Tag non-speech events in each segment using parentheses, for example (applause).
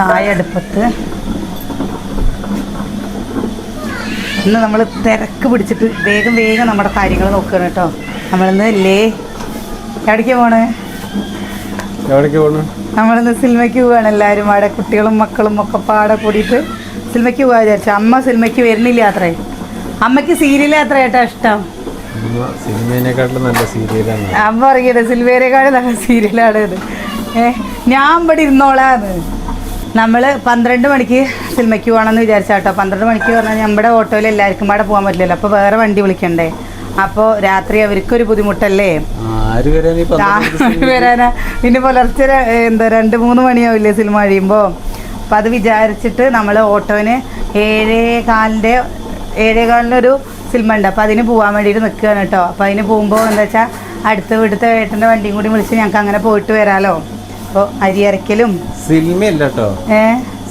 ചായ അടുപ്പത്ത് ഇന്ന് നമ്മൾ തിരക്ക് പിടിച്ചിട്ട് വേഗം വേഗം നമ്മുടെ കാര്യങ്ങൾ നോക്കുകയാണ് കേട്ടോ. നമ്മളിന്ന് ലേ എവിടേക്കാ പോണ്? എവിടേക്ക് പോണേ? നമ്മളിന്ന് സിനിമയ്ക്ക് പോവാണ് എല്ലാവരും അവിടെ കുട്ടികളും മക്കളും ഒക്കെ പാടെ കൂടിയിട്ട് സിനിമയ്ക്ക് പോകാൻ വിചാരിച്ചു. അമ്മ സിനിമയ്ക്ക് വരുന്നില്ല അത്രേ. അമ്മയ്ക്ക് സീരിയൽ അത്ര ഏട്ടാ ഇഷ്ടം. അമ്മ പറയുന്നത് സിനിമേനെക്കാളും നല്ല സീരിയലാണ് ഇത്. ഏ ഞാൻ ഇവിടെ ഇരുന്നോളാന്ന്. നമ്മൾ പന്ത്രണ്ട് മണിക്ക് സിനിമയ്ക്ക് പോകണമെന്ന് വിചാരിച്ചാട്ടോ പന്ത്രണ്ട് മണിക്ക് പറഞ്ഞാൽ നമ്മുടെ ഓട്ടോയിൽ എല്ലാവർക്കും പാടെ പോകാൻ പറ്റില്ലല്ലോ. അപ്പോൾ വേറെ വണ്ടി വിളിക്കണ്ടേ? അപ്പോൾ രാത്രി അവർക്കൊരു ബുദ്ധിമുട്ടല്ലേ? വരാനാ പിന്നെ പുലർച്ചെ എന്താ രണ്ട് മൂന്ന് മണിയാവില്ലേ സിനിമ കഴിയുമ്പോൾ അപ്പം അത് വിചാരിച്ചിട്ട് നമ്മൾ ഓട്ടോന് ഏഴേ കാലിന്റെ ഏഴേ കാലിനൊരു സിനിമ ഉണ്ട് അപ്പോൾ അതിന് പോകാൻ വേണ്ടിയിട്ട് നിൽക്കുകയാണ് കേട്ടോ അപ്പോൾ അതിന് പോകുമ്പോൾ എന്താ വെച്ചാൽ അടുത്ത വീട്ടിലത്തെ ഏട്ടന്റെ വണ്ടിയും കൂടി വിളിച്ച് ഞങ്ങൾക്ക് അങ്ങനെ പോയിട്ട് വരാമല്ലോ അപ്പോൾ അരി അരക്കലും സിനിമയല്ല കേട്ടോ ഏ?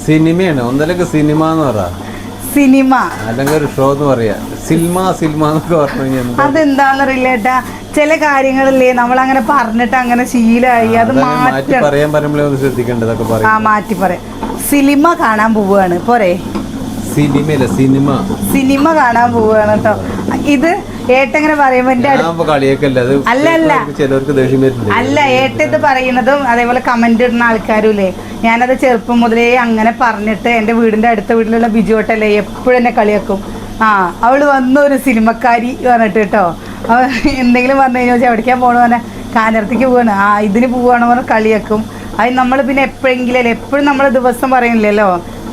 സിനിമയാണ്. ഒന്നല്ലെങ്കിൽ സിനിമ എന്ന് പറ. സിനിമ. അല്ലെങ്കിൽ ഒരു ഷോ എന്ന് പറയാ. സിനിമ സിനിമ എന്നൊക്കെ പറഞ്ഞു അതെന്താണെന്നറിയില്ല ഏട്ടാ. ചില കാര്യങ്ങളില്ലേ നമ്മളങ്ങനെ പറഞ്ഞിട്ട് അങ്ങനെ ശീലമായി അത് മാറ്റി പറയാൻ പറയുമ്പോഴേ ഒന്ന് ശ്രദ്ധിക്കേണ്ടതൊക്കെ ആ പറയും. മാറ്റി പറയാം സിനിമ കാണാൻ പോവുകയാണ്. പോരെ. സിനിമയല്ല സിനിമ. സിനിമ കാണാൻ പോവുകയാണ് കേട്ടോ. ഇത് ഏട്ടങ്ങനെ പറയുമ്പോ എന്റെ അല്ല, അല്ല. അല്ല ഏട്ട ഇത് പറയുന്നതും അതേപോലെ കമന്റ് ഇടുന്ന ആൾക്കാരും ആൾക്കാരുമില്ലേ ഞാനത് ചെറുപ്പം മുതലേ അങ്ങനെ പറഞ്ഞിട്ട് എന്റെ വീടിന്റെ അടുത്ത വീട്ടിലുള്ള ബിജു ഏട്ടല്ലേ എപ്പോഴും എന്നെ കളിയാക്കും. ആ അവൾ വന്ന ഒരു സിനിമക്കാരി പറഞ്ഞിട്ട് കേട്ടോ. എന്തെങ്കിലും വന്നു കഴിഞ്ഞാൽ എവിടേക്കാ പോണു? പറഞ്ഞാൽ കാനർത്തേക്ക് പോവാണ്. ആ ഇതിന് പോവാണ് പറഞ്ഞാൽ കളിയാക്കും. അത് നമ്മൾ പിന്നെ എപ്പോഴെങ്കിലും എപ്പോഴും നമ്മൾ ദിവസം പറയുന്നില്ലല്ലോ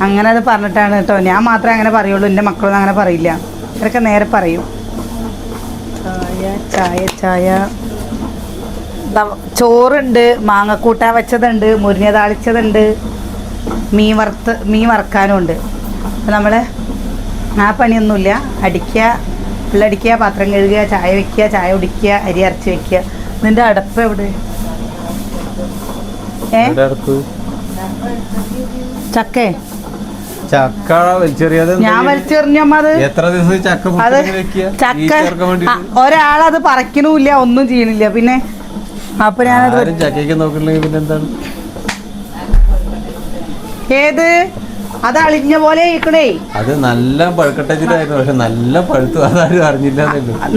അങ്ങനെ അത് പറഞ്ഞിട്ടാണ് കേട്ടോ. ഞാൻ മാത്രമേ അങ്ങനെ പറയുള്ളൂ എന്റെ മക്കളൊന്നും അങ്ങനെ പറയില്ല. ഇവരൊക്കെ നേരെ പറയും. ചായ ചായ ചായ. ചോറുണ്ട് മാങ്ങക്കൂട്ട വെച്ചതുണ്ട് മുരിഞ്ഞ താളിച്ചതുണ്ട് മീൻ വറുത്ത് മീൻ വറുക്കാനും ഉണ്ട് അപ്പം നമ്മൾ ആ പണിയൊന്നുമില്ല. അടിക്കുക പിള്ളടിക്കുക പാത്രം കഴുകുക ചായ വെക്കുക ചായ കുടിക്കുക അരി അരച്ച് വെക്കുക. നിന്റെ അടപ്പ് എവിടെ? ഏ? ചക്കേ? ചക്ക വലിച്ചെറിയാതെ ഞാൻ? വലിച്ചെറിഞ്ഞമ്മ അത്. എത്ര ദിവസം ചക്ക അത് ചക്ക ഒരാളത് പറിക്കണില്ല ഒന്നും ചെയ്യണില്ല. പിന്നെ അപ്പൊ ഞാനത് ചക്കയ്ക്ക് നോക്കണില്ലെങ്കിൽ പിന്നെ എന്താണ്? ഏത്? അത് അളിഞ്ഞ പോലെ ഇരിക്കണേ അത് നല്ല പഴുക്കട്ടച്ചിട്ടായിരുന്നു പക്ഷെ നല്ല പഴുത്തു അതാരും അറിഞ്ഞില്ല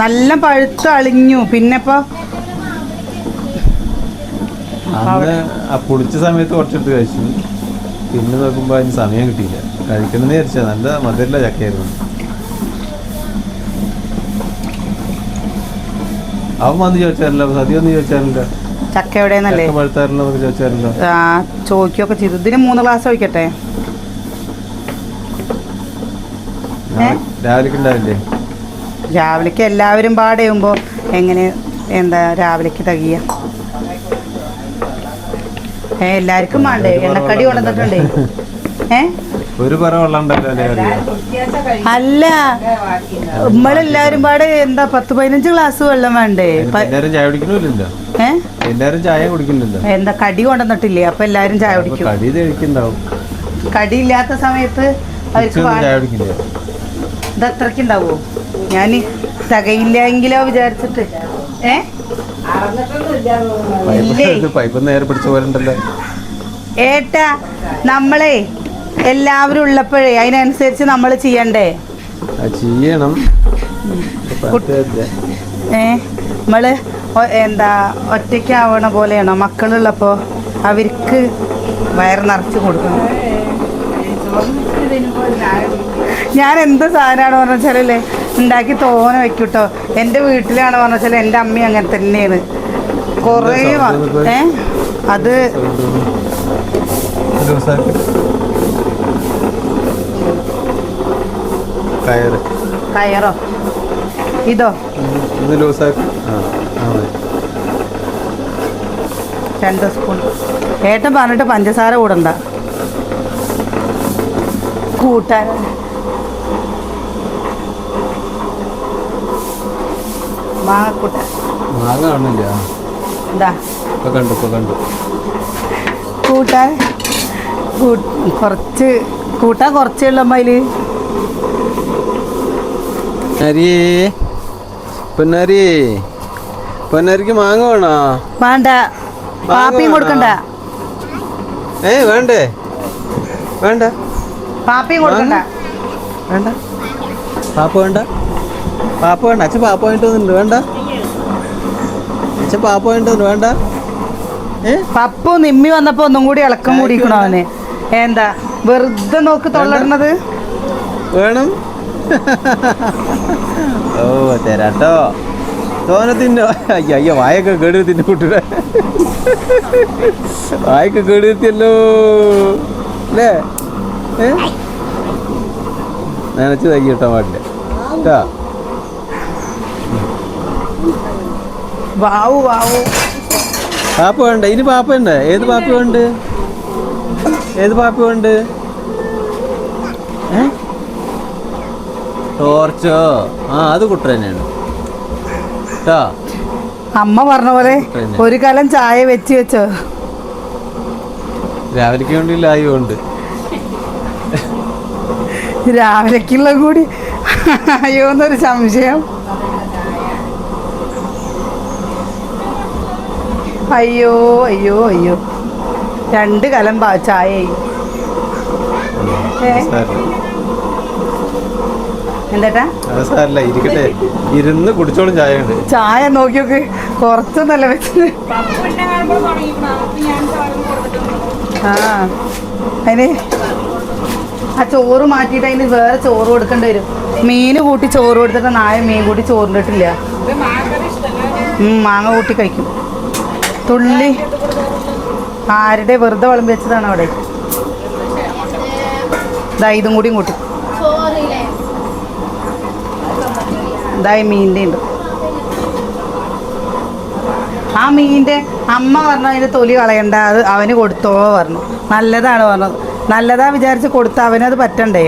നല്ല പഴുത്തു അളിഞ്ഞു. പിന്നെ ഇപ്പൊ പൊടിച്ച സമയത്ത് കുറച്ചെടുത്ത് കഴിച്ചു. പിന്നെ നോക്കുമ്പോൾ അതിന് സമയം കിട്ടിയില്ല. കഴിക്കണമെന്ന് വിചാരിച്ചാൽ നല്ല മധുരല്ല ചക്കയായിരുന്നു. അവൻ വന്ന് ചോദിച്ചാലല്ലോ സദ്യ ഒന്ന് ചോദിച്ചാലല്ലോ ചക്ക എവിടെയെന്നല്ലേ? പഴുത്താറല്ലോ എന്നൊക്കെ ചോദിച്ചാലല്ലോ ആ ചോദിക്കുകയൊക്കെ ചെയ്തു. ഇതിന് മൂന്ന് ഗ്ലാസ് ഒഴിക്കട്ടെ? രാവിലേക്ക് ഉണ്ടാവില്ലേ? രാവിലേക്ക് എല്ലാവരും പാടെയുമ്പോൾ എങ്ങനെ എന്താ രാവിലേക്ക് തകിയ എല്ലാവർക്കും വേണ്ടേ? എണ്ണക്കടി കൊണ്ടുവന്നിട്ടുണ്ടേ. ഏ? ഒരു അല്ല? ഉമ്മളെല്ലാരും പാടെ എന്താ പത്ത് പതിനഞ്ച് ഗ്ലാസ് വെള്ളം വേണ്ടേ? എല്ലാരും ചായ കുടിക്കണില്ലല്ലോ. എല്ലാരും ചായ കുടിക്കുന്നില്ലല്ലോ എന്താ കടി കൊണ്ടുവന്നിട്ടില്ലേ? അപ്പൊ എല്ലാരും ചായ കുടിക്കും കടി ഇല്ലാത്ത സമയത്ത് അവർക്ക് ഇത് അത്രക്കുണ്ടാവോ ഉണ്ടാവോ? ഞാൻ തികയില്ലെങ്കിലോ വിചാരിച്ചിട്ട്. ഏ? പൈപ്പ് (laughs) പൈപ്പ് നേരെ പിടിച്ച പോലെ ഉണ്ടല്ലോ. ഏട്ടാ നമ്മളെ എല്ലാവരും ഉള്ളപ്പോഴേ അതിനനുസരിച്ച് നമ്മൾ ചെയ്യണ്ടേ? ചെയ്യണം. ഏ നമ്മൾ എന്താ ഒറ്റയ്ക്കാവണ പോലെയാണോ? മക്കളുള്ളപ്പോ അവർക്ക് വയർ നിറച്ച് കൊടുക്കണം. ഞാൻ എന്ത് സാധനമാണ് പറഞ്ഞാലല്ലേ ഉണ്ടാക്കി തോനെ വെക്കൂട്ടോ. എന്റെ വീട്ടിലാണ് പറഞ്ഞാൽ എന്റെ അമ്മ അങ്ങനെ തന്നെയാണ്. കുറേ ഏ? അത്. കയറ്. ഇതോ. രണ്ട് സ്പൂൺ. ഏട്ടൻ പറഞ്ഞിട്ട് പഞ്ചസാര കൂടണ്ട. കൂട്ടാൻ. മാങ്ങക്കൂട്ട മാങ്ങ കാണില്ല എന്താ? ഇപ്പൊ കണ്ടു ഇപ്പൊ കണ്ടു. കൂട്ടാൻ കുറച്ച് കൂട്ടാൻ കുറച്ചേ ഉള്ളൂ അമ്മയിൽ പൊന്നരി പൊന്നരി പൊന്നരിക്ക് മാങ്ങ വേണോ? വേണ്ട. പാപ്പിയും കൊടുക്കണ്ട. ഏ വേണ്ടേ? വേണ്ട. പാപ്പിയും കൊടുക്കണ്ട. വേണ്ട. പാപ്പ വേണ്ട? പാപ്പ വേണ്ട. അച്ഛൻ പാപ്പ വേണ്ടി വന്നിട്ട് വേണ്ട. അച്ഛൻ പാപ്പ വേണ്ടി വന്നു വേണ്ട. പപ്പു നിമ്മി വന്നപ്പോ ഒന്നും കൂടി ഇളക്കം കൂടിക്കണോ അവന്. എന്താ? വെറുതെ നോക്ക് തൊള്ളിടണത് വേണം. ഓ തരാട്ടോ. തോനെ തിന്നോ. അയ്യോ അയ്യോ വായൊക്കെ കേട് തിന്നു കൂട്ടുക വായൊക്കെ കേട് എത്തിയല്ലോ അല്ലേ? ഏ? നനച്ച് തൈ കിട്ടാൻ പാടില്ല. കേട്ടാ? വാവു വാവു. പാപ്പ വേണ്ട ഇനി പാപ്പ ഉണ്ട് ഏത് പാപ്പ ഉണ്ട് ഏത് പാപ്പ ഉണ്ട് ടോർച്ചോ? ആ അത് കുട്ട തന്നെയാണ്. കേട്ടോ അമ്മ പറഞ്ഞ പോലെ ഒരു കലം ചായ വെച്ച് വെച്ചോ. രാവിലേക്ക് വേണ്ടി ലായും ഉണ്ട് രാവിലേക്കുള്ള കൂടി. അയ്യോ എന്നൊരു സംശയം. അയ്യോ അയ്യോ അയ്യോ. രണ്ട് കലം ചായ. ഇരിക്കട്ടെ. ഇരുന്ന് കുടിച്ചോളും ചായ ചായ നോക്കി നോക്ക് കുറച്ചൊന്നല്ല വെച്ചത് ആ അതിന് ആ ചോറ് മാറ്റിയിട്ട് അതിന് വേറെ ചോറ് കൊടുക്കേണ്ടി വരും. മീന് കൂട്ടി ചോറ് കൊടുത്തിട്ട് നായ മീൻ കൂട്ടി ചോറിട്ടിട്ടില്ല മാങ്ങ കൂട്ടി കഴിക്കും. തുള്ളി. ആരുടെ വെറുതെ വിളമ്പി വെച്ചതാണ് അവിടെ? ഇതാ ഇതും കൂടിയും കൂട്ടി ഇതായി മീന്റെ ഉണ്ട്. ആ മീനിന്റെ അമ്മ പറഞ്ഞു അതിന്റെ തൊലി കളയണ്ട അത് അവന് കൊടുത്തോ പറഞ്ഞു. നല്ലതാണ് പറഞ്ഞത്. നല്ലതാ വിചാരിച്ച് കൊടുത്ത അവനത് പറ്റണ്ടേ?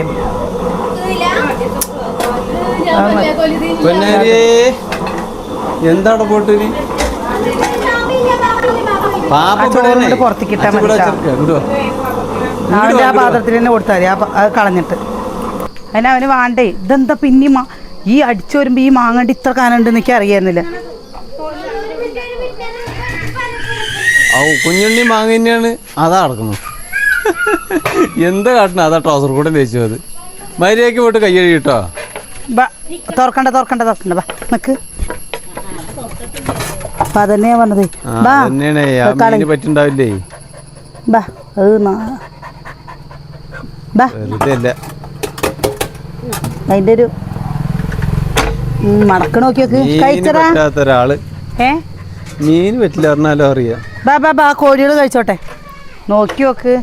എന്താണ് പോട്ട് നീ പാപ്പ ആ ചോറ് ഇവിടെ കൊണ്ട് പുറത്തേക്ക് മതി. ആ പാത്രത്തിൽ തന്നെ കൊടുത്താൽ മതി അത് കളഞ്ഞിട്ട്. അതിന് അവന് വേണ്ടേ. ഇതെന്താ പിന്നെ ഈ അടിച്ചു വരുമ്പോൾ ഈ മാങ്ങണ്ടി ഇത്ര കാനുണ്ട് എനിക്ക് അറിയായിരുന്നില്ല ഔ കുഞ്ഞുണ്ണി മാങ്ങ തന്നെയാണ്. അതാ നടക്കുന്നു (laughs) എന്താ കാട്ടണ? അതാ ട്രൗസർ കൂടെ തേച്ചു അത് മര്യാദയ്ക്ക് പോയിട്ട് കൈ കഴുകി ബാ തുറക്കണ്ട തുറക്കണ്ട തുറക്കണ്ട. ബാ നിക്ക്. അപ്പൊ അതന്നെയാ പറഞ്ഞത്. ബാ തന്നെയാണ് പറ്റുണ്ടാവില്ലേ? ബാ അത് അതിന്റെ ഒരു മടക്ക് ഏ? മീൻ പറ്റില്ല പറഞ്ഞാലോ അറിയാം. ബാ ബാ ബാ കോഴികൾ കഴിച്ചോട്ടെ. നോക്കി നോക്ക്.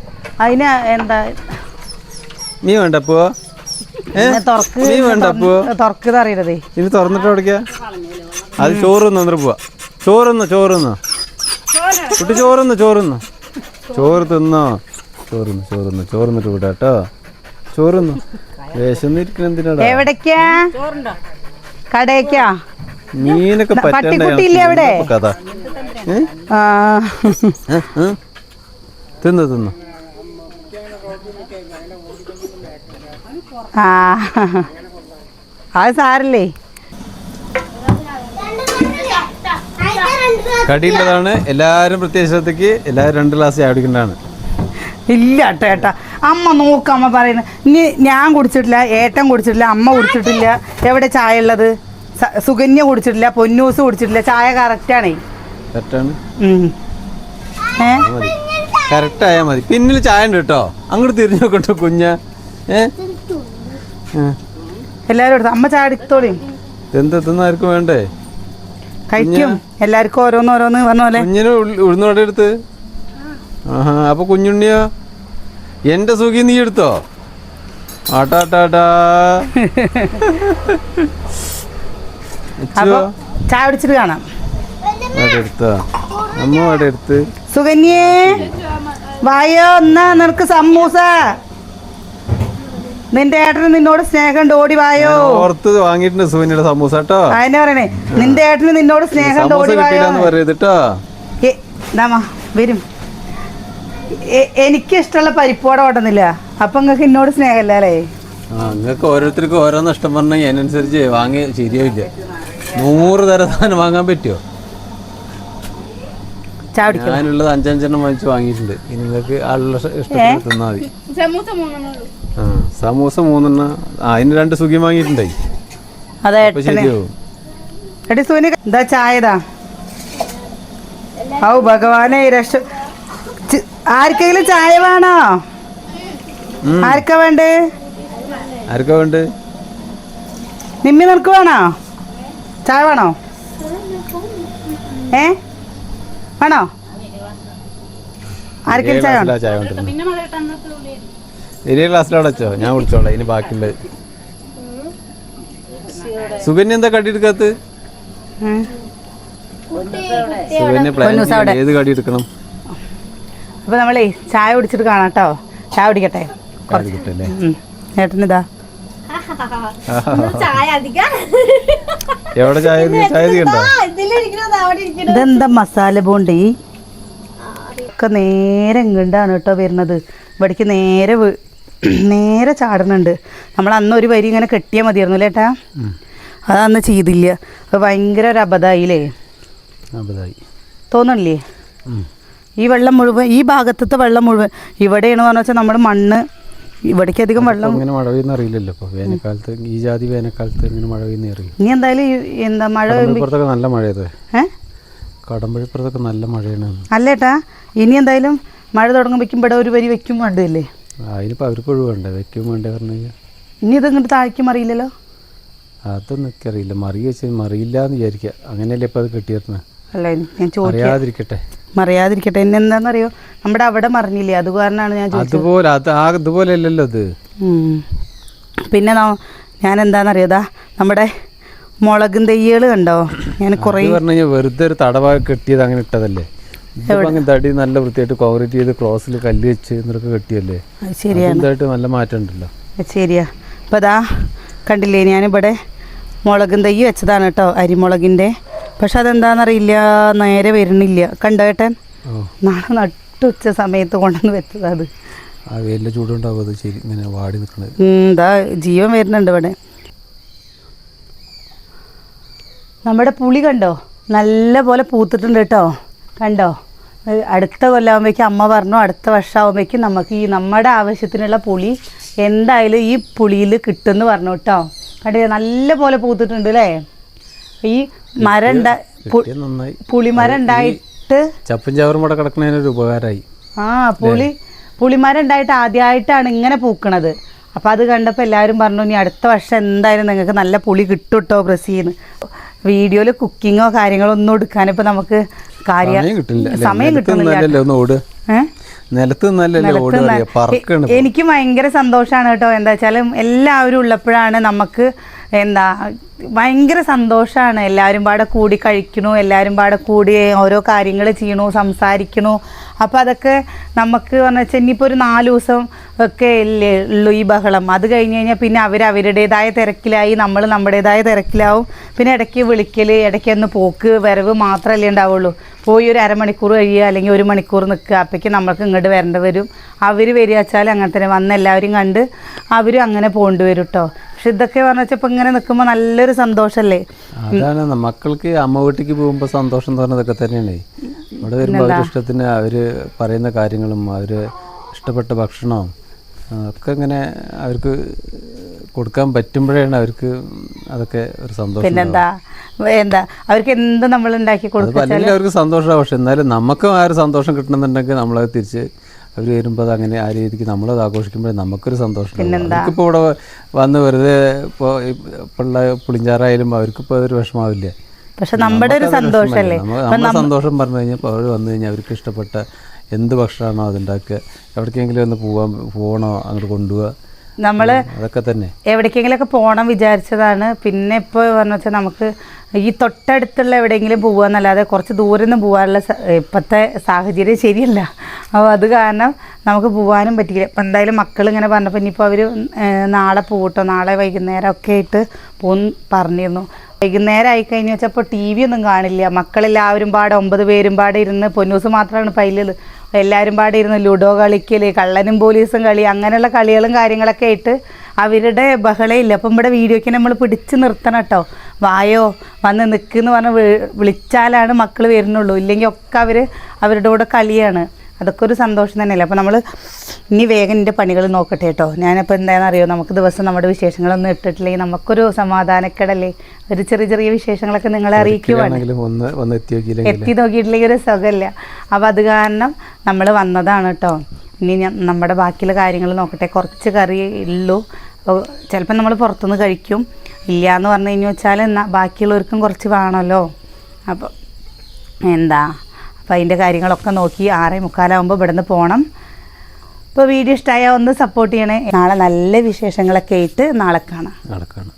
അതിന് എന്താ? നീ വേണ്ടപ്പോ? തുറക്ക് തുറക്കുന്നത് അറിയരുതേ ഇനി തുറന്നിട്ട് അത് ചോറ് തന്നിട്ട് പോവാ. ചോറുന്നോ ചോറുന്നോ. കുട്ടി ചോറുന്നു ചോറുന്നു. ചോറ് തിന്നോ? ചോറുന്നു ചോറുന്നു ചോറുന്നിട്ട് വിടാ കേട്ടോ ചോറുന്നു. വിശന്നിരിക്കണ എന്തിനാടാ? എവിടേക്കാ? കടയ്ക്കാ മീനൊക്കെ ന- പറ്റണ്ടേ? പട്ടിക്കുട്ടിയില്ലേ അവിടെ? കഥ? തിന്നു തിന്നു. ആ. അത് സാരല്ലേ? കടിയുള്ളതാണ്. എല്ലാവരും പ്രത്യേക ശ്രദ്ധയ്ക്ക് എല്ലാവരും രണ്ട് ഗ്ലാസ് ആടിക്കേണ്ടതാണ് ഇല്ല ഏട്ടാ ഏട്ടാ അമ്മ നോക്ക് അമ്മ പറയുന്നത് ഇനി ഞാൻ കുടിച്ചിട്ടില്ല ഏട്ടൻ കുടിച്ചിട്ടില്ല അമ്മ കുടിച്ചിട്ടില്ല. എവിടെ ചായ ഉള്ളത്? സ- സുകന്യ കുടിച്ചിട്ടില്ല പൊന്നൂസ് കുടിച്ചിട്ടില്ല. ചായ കറക്റ്റാണേ കറക്റ്റാണ് ഏ? മതി. കറക്റ്റ് ആയാൽ മതി. പിന്നിൽ ചായ ഉണ്ട് കേട്ടോ അങ്ങോട്ട് തിരിഞ്ഞു നോക്കട്ടോ കുഞ്ഞ. ഏ. എല്ലാവരും എടുത്തു? അമ്മ ചായ എടുത്തോളി. എന്ത് എത്തുന്ന ആർക്കും വേണ്ടേ? കഴിക്കും എല്ലാവർക്കും ഓരോന്ന് ഓരോന്ന് പറഞ്ഞ പോലെ. കുഞ്ഞിന് ഉഴുന്നോടെ എടുത്ത്. ആഹാ അപ്പൊ കുഞ്ഞുണ്ണിയോ? എന്റെ സുഖി നീ എടുത്തോ? ആട്ടാട്ടാട്ടാ. ചായ കുടിച്ചിട്ട് കാണാം. അമ്മ അവിടെ എടുത്ത്. സുകന്യേ വായോ എന്നാ നിനക്ക് സമൂസ? നിന്റെ ഏട്ടന് നിന്നോട് സ്നേഹം ഓടി വായോ. ഓർത്ത് വാങ്ങിയിട്ടുണ്ട് സുവിനിയുടെ സമൂസ കേട്ടോ. അതിനെ പറയണേ. നിന്റെ ഏട്ടന് നിന്നോട് സ്നേഹം ഓടി വായോട്ടോ വരും. എനിക്ക് ഇഷ്ടമുള്ള പരിപ്പോടെ ഓടുന്നില്ല അപ്പൊ നിങ്ങൾക്ക് എന്നോട് സ്നേഹമല്ല അല്ലേ? ആ നിങ്ങൾക്ക് ഓരോരുത്തർക്കും ഓരോന്ന് ഇഷ്ടം പറഞ്ഞാൽ അതിനനുസരിച്ച് വാങ്ങി ശരിയാവില്ല നൂറ് തരം സാധനം വാങ്ങാൻ പറ്റുമോ? ഞാനുള്ളത് അഞ്ചഞ്ചെണ്ണം വാങ്ങിച്ച് വാങ്ങിയിട്ടുണ്ട്. ഇനി നിങ്ങൾക്ക് ആളുള്ള ഇഷ്ടത്തിന് തിന്നാൽ മതി. ആ സമൂസ മൂന്നെണ്ണം. അതിന് രണ്ട് സുഖി വാങ്ങിയിട്ടുണ്ടായി. അതെ എടി സൂനി എന്താ ചായതാ? ഔ ഭഗവാനെ രക്ഷ ആർക്കെങ്കിലും ചായ വേണോ. ആർക്കാ വേണ്ടേ? ആർക്കാ വേണ്ടേ? നിമ്മി നിനക്ക് വേണോ? ചായ വേണോ? ഏ? വേണോ? ആർക്കെങ്കിലും ചായ വേണോ? വലിയ ക്ലാസ്സിലവിടെ വെച്ചോ? ഞാൻ വിളിച്ചോളാം ഇനി ബാക്കിയുള്ളത് സുബന്യ എന്താ കടി എടുക്കാത്ത ഉം. സുകന്യ പ്ലാൻ അവിടെ. ഏത് കടി എടുക്കണം? അപ്പൊ നമ്മളേ ചായ കുടിച്ചിട്ട് കാണാം കേട്ടോ. ചായ കുടിക്കട്ടെ? ചേട്ടനിതാ എവിടെ ചായ? ചായ ഇതെന്താ മസാല ബോണ്ടി? ഒക്കെ നേരെ ഇങ്ങണ്ടാണ് കേട്ടോ വരുന്നത്. ഇവിടേക്ക് നേരെ വീ- നേരെ ചാടുന്നുണ്ട്. നമ്മൾ അന്ന് ഒരു വരി ഇങ്ങനെ കെട്ടിയാൽ മതിയായിരുന്നു അല്ലേ ഏട്ടാ? അതന്ന് ചെയ്തില്ല. അത് ഭയങ്കര ഒരു അബദ്ധമായില്ലേ തോന്നണില്ലേ? ഈ വെള്ളം മുഴുവൻ ഈ ഭാഗത്തത്തെ വെള്ളം മുഴുവൻ ഇവിടെയാണ് പറഞ്ഞു വെച്ചാൽ നമ്മുടെ മണ്ണ് ഇവിടേക്ക് അധികം വെള്ളം ഇങ്ങനെ മഴ പെയ്യുന്ന അറിയില്ലല്ലോ ഇപ്പൊ. വേനൽക്കാലത്ത് ഈ ജാതി വേനൽക്കാലത്ത് ഇങ്ങനെ മഴ പെയ്യുന്ന അറിയില്ല. ഇനി എന്തായാലും എന്താ മഴ പെയ്യുമ്പോഴത്തൊക്കെ നല്ല മഴയത് ഏ? കടമ്പഴിപ്പുറത്തൊക്കെ നല്ല മഴയാണ്. അല്ലേട്ടാ ഇനി എന്തായാലും മഴ തുടങ്ങുമ്പോഴേക്കും ഇവിടെ ഒരു വരി വെക്കും വേണ്ടതല്ലേ? അതിനിപ്പോൾ അവർക്ക് ഒഴിവുണ്ടേ? വെക്കും വേണ്ടേ പറഞ്ഞു കഴിഞ്ഞാൽ ഇനി ഇതങ്ങോട്ട് താഴേക്കും അറിയില്ലല്ലോ അതൊന്നും എനിക്കറിയില്ല മറി വെച്ച് മറിയില്ല എന്ന് വിചാരിക്കുക അങ്ങനെയല്ലേ ഇപ്പം അത് കിട്ടിയിരുന്നത് അല്ല ഞാൻ ചോദിക്കാം അറിയാതിരിക്കട്ടെ മറിയാതിരിക്കട്ടെ. എന്നെ എന്താണെന്നറിയോ നമ്മുടെ അവിടെ മറിഞ്ഞില്ലേ? അത് കാരണമാണ് ഞാൻ ചോദിച്ചത്. അതുപോലെ അത് ആ ഇതുപോലെ അല്ലല്ലോ അത്. ഉം. പിന്നെ ന- ഞാൻ എന്താണെന്നറിയോ നമ്മടെ മുളകും തെയ്യുകൾ കണ്ടോ? ഞാൻ കുറേ പറഞ്ഞു കഴിഞ്ഞാൽ വെറുതെ ഒരു തടവാ കെട്ടിയത് അങ്ങനെ ഇട്ടതല്ലേ? തടി നല്ല വൃത്തിയായിട്ട് കോൺക്രീറ്റ് ചെയ്ത് ക്രോസിൽ കല്ല് വെച്ച് എന്നൊക്കെ കെട്ടിയല്ലേ? ശരിയാണ് നല്ല മാറ്റം ഉണ്ടല്ലോ. ശരിയാ. അപ്പോൾ അതാ കണ്ടില്ലേ ഞാനിവിടെ മുളകും തൈ വെച്ചതാണ് കേട്ടോ അരിമുളകിന്റെ. പക്ഷെ അതെന്താണെന്നറിയില്ല നേരെ വരുന്നില്ല. കണ്ടോ കേട്ടൻ ഓ. നാളെ നട്ടുച്ച സമയത്ത് കൊണ്ടുവന്ന് വെച്ചത് അത്. വെയിലിന്റെ ചൂടുണ്ടാവും അത് ശരി ഇങ്ങനെ വാടി നിൽക്കുന്നത് ഉം, ജീവൻ വരുന്നുണ്ട് ഇവിടെ. നമ്മുടെ പുളി കണ്ടോ? നല്ല പോലെ പൂത്തിട്ടുണ്ട് കേട്ടോ. കണ്ടോ? അടുത്ത കൊല്ലാകുമ്പോഴേക്കും അമ്മ പറഞ്ഞു അടുത്ത വർഷമാകുമ്പോഴേക്കും നമുക്ക് ഈ നമ്മുടെ ആവശ്യത്തിനുള്ള പുളി എന്തായാലും ഈ പുളിയിൽ കിട്ടുമെന്ന് പറഞ്ഞു കേട്ടോ. കണ്ടേ നല്ല പോലെ പൂത്തിട്ടുണ്ട് അല്ലേ ഈ മരം പുളിമരം ഉണ്ടായിട്ട് ചപ്പും ചവറും കൂടെ കിടക്കുന്നതിനൊരു ഉപകാരമായി ആ പുളി പുളിമരം ഉണ്ടായിട്ട് ആദ്യമായിട്ടാണ് ഇങ്ങനെ പൂക്കണത്. അപ്പോൾ അത് കണ്ടപ്പോൾ എല്ലാവരും പറഞ്ഞു ഇനി അടുത്ത വർഷം എന്തായാലും നിങ്ങൾക്ക് നല്ല പുളി കിട്ടും കേട്ടോ ബ്രസീന്ന്. വീഡിയോയിൽ കുക്കിങ്ങോ കാര്യങ്ങളോ ഒന്നും എടുക്കാൻ ഇപ്പൊ നമുക്ക് കാര്യം സമയം കിട്ടുന്നില്ല. നിലത്ത് എനിക്ക് ഭയങ്കര സന്തോഷമാണ് കേട്ടോ. എന്താ വെച്ചാൽ എല്ലാവരും ഉള്ളപ്പോഴാണ് നമുക്ക് എന്താ ഭയങ്കര സന്തോഷമാണ് എല്ലാവരും പാടെ കൂടി കഴിക്കണു എല്ലാവരും പാടെ കൂടി ഓരോ കാര്യങ്ങൾ ചെയ്യണു സംസാരിക്കണു. അപ്പോൾ അതൊക്കെ നമുക്ക് പറഞ്ഞു വെച്ചാൽ ഇനിയിപ്പോൾ ഒരു നാല് ദിവസം ഒക്കെ അല്ലേ ഉള്ളൂ ഈ ബഹളം. അത് കഴിഞ്ഞ് കഴിഞ്ഞാൽ പിന്നെ അവർ അവരുടേതായ തിരക്കിലായി നമ്മൾ നമ്മുടേതായ തിരക്കിലാവും. പിന്നെ ഇടയ്ക്ക് വിളിക്കൽ ഇടയ്ക്ക് ഒന്ന് പോക്ക് വരവ് മാത്രമല്ലേ ഉണ്ടാവുള്ളൂ. പോയി ഒരു അരമണിക്കൂർ കഴിയുക അല്ലെങ്കിൽ ഒരു മണിക്കൂർ നിൽക്കുക. അപ്പോഴേക്കും നമ്മൾക്ക് ഇങ്ങോട്ട് വരേണ്ടി വരും. അവർ വരിക വെച്ചാൽ അങ്ങനെ തന്നെ വന്ന് എല്ലാവരും കണ്ട് അവരും അങ്ങനെ പോകേണ്ടി വരും കേട്ടോ പക്ഷെ ഇതൊക്കെ പറഞ്ഞപ്പോ ഇങ്ങനെ നിൽക്കുമ്പോൾ നല്ലൊരു സന്തോഷല്ലേ? അതാണ് മക്കൾക്ക് അമ്മ വീട്ടിലേക്ക് പോകുമ്പോൾ സന്തോഷം എന്ന് പറഞ്ഞതൊക്കെ തന്നെയാണ്. ഇവിടെ വരുമ്പോൾ അവരുടെ ഇഷ്ടത്തിന് അവർ പറയുന്ന കാര്യങ്ങളും അവർ ഇഷ്ടപ്പെട്ട ഭക്ഷണവും ഒക്കെ ഇങ്ങനെ അവർക്ക് കൊടുക്കാൻ പറ്റുമ്പോഴാണ് അവർക്ക് അതൊക്കെ ഒരു സന്തോഷം പിന്നെന്താ? എന്താ? അവർക്ക് എന്ത് നമ്മൾ ഉണ്ടാക്കി കൊടുക്കും അവർക്ക് സന്തോഷമാണ് പക്ഷെ എന്നാലും നമുക്കും ആ ഒരു സന്തോഷം കിട്ടണമെന്നുണ്ടെങ്കിൽ നമ്മളത് തിരിച്ച് അവർ വരുമ്പോൾ അത് അങ്ങനെ ആ രീതിക്ക് നമ്മളത് ആഘോഷിക്കുമ്പോൾ നമുക്കൊരു സന്തോഷം അവർക്കിപ്പോൾ ഇവിടെ വന്ന് വെറുതെ ഇപ്പോൾ പിള്ള പുളിഞ്ചാറായാലും അവർക്കിപ്പോൾ അതൊരു വിഷമാവില്ല. പക്ഷെ നമ്മുടെ ഒരു സന്തോഷമല്ലേ. നമ്മുടെ സന്തോഷം പറഞ്ഞു കഴിഞ്ഞാൽ അവർ വന്നു കഴിഞ്ഞാൽ അവർക്ക് ഇഷ്ടപ്പെട്ട എന്ത് ഭക്ഷണമാണോ അതുണ്ടാക്കുക. എവിടേക്കെങ്കിലും ഒന്ന് പോവാൻ പോകണോ അങ്ങോട്ട് കൊണ്ടുപോവുക നമ്മൾ അതൊക്കെ തന്നെ. എവിടേക്കെങ്കിലുമൊക്കെ പോകണം വിചാരിച്ചതാണ്. പിന്നെ ഇപ്പോൾ പറഞ്ഞു വെച്ചാൽ നമുക്ക് ഈ തൊട്ടടുത്തുള്ള എവിടെയെങ്കിലും പോവാന്നല്ലാതെ കുറച്ച് ദൂരെ നിന്ന് പോകാനുള്ള ഇപ്പോഴത്തെ സാഹചര്യം ശരിയല്ല. അപ്പോൾ അത് കാരണം നമുക്ക് പോകാനും പറ്റിയില്ല. ഇപ്പം എന്തായാലും മക്കൾ ഇങ്ങനെ പറഞ്ഞപ്പോൾ ഇനിയിപ്പോൾ അവർ നാളെ പോകട്ടോ നാളെ വൈകുന്നേരം ഒക്കെ ആയിട്ട് പോകും പറഞ്ഞിരുന്നു. വൈകുന്നേരം ആയി കഴിഞ്ഞ് വെച്ചപ്പോൾ ടി വി ഒന്നും കാണില്ല. മക്കളെല്ലാവരും പാടെ ഒമ്പത് പേരും പാടെ ഇരുന്ന് പൊന്നൂസ് മാത്രമാണ് പൈലിൽ എല്ലാവരും പാടെ ഇരുന്ന് ലുഡോ കളിക്കൽ കള്ളനും പോലീസും കളി അങ്ങനെയുള്ള കളികളും കാര്യങ്ങളൊക്കെ ആയിട്ട് അവരുടെ ബഹളയില്ല അപ്പം ഇവിടെ വീഡിയോയ്ക്ക് നമ്മൾ പിടിച്ച് നിർത്തണം കേട്ടോ. വായോ വന്ന് നിൽക്കുന്നു പറഞ്ഞ് വിളിച്ചാലാണ് മക്കൾ വരുന്നുള്ളൂ. ഇല്ലെങ്കിൽ ഒക്കെ അവർ അവരുടെ കൂടെ കളിയാണ്. അതൊക്കെ ഒരു സന്തോഷം തന്നെയല്ലേ? അപ്പോൾ നമ്മൾ ഇനി വേഗം എന്റെ പണികൾ നോക്കട്ടെ കേട്ടോ. ഞാനിപ്പോൾ എന്താണെന്ന് അറിയോ നമുക്ക് ദിവസം നമ്മുടെ വിശേഷങ്ങളൊന്നും ഇട്ടിട്ടില്ലെങ്കിൽ നമുക്കൊരു സമാധാനക്കേടല്ലേ? ഒരു ചെറിയ ചെറിയ വിശേഷങ്ങളൊക്കെ നിങ്ങളെ അറിയിക്കുവാണ്. എത്തി നോക്കിയിട്ടില്ലെങ്കിൽ ഒരു സുഖമില്ല. അപ്പോൾ അത് കാരണം നമ്മൾ വന്നതാണ് കേട്ടോ. ഇനി ഞാൻ നമ്മുടെ ബാക്കിയുള്ള കാര്യങ്ങൾ നോക്കട്ടെ. കുറച്ച് കറി ഉള്ളൂ. അപ്പോൾ ചിലപ്പോൾ നമ്മൾ പുറത്തുനിന്ന് കഴിക്കും. ഇല്ല എന്ന് പറഞ്ഞു കഴിഞ്ഞു വെച്ചാൽ എന്നാൽ ബാക്കിയുള്ളവർക്കും കുറച്ച് വേണമല്ലോ. അപ്പോൾ എന്താ? അപ്പോൾ അതിന്റെ കാര്യങ്ങളൊക്കെ നോക്കി ആറേ മുക്കാലാകുമ്പോൾ ഇവിടുന്ന് പോകണം ഇപ്പോൾ വീഡിയോ ഇഷ്ടമായ ഒന്ന് സപ്പോർട്ട് ചെയ്യണേ. നാളെ നല്ല വിശേഷങ്ങളൊക്കെ ആയിട്ട് നാളെ കാണാം. നടക്കണം